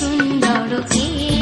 সুন্দর কে।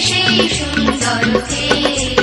সেই সুন্দর কে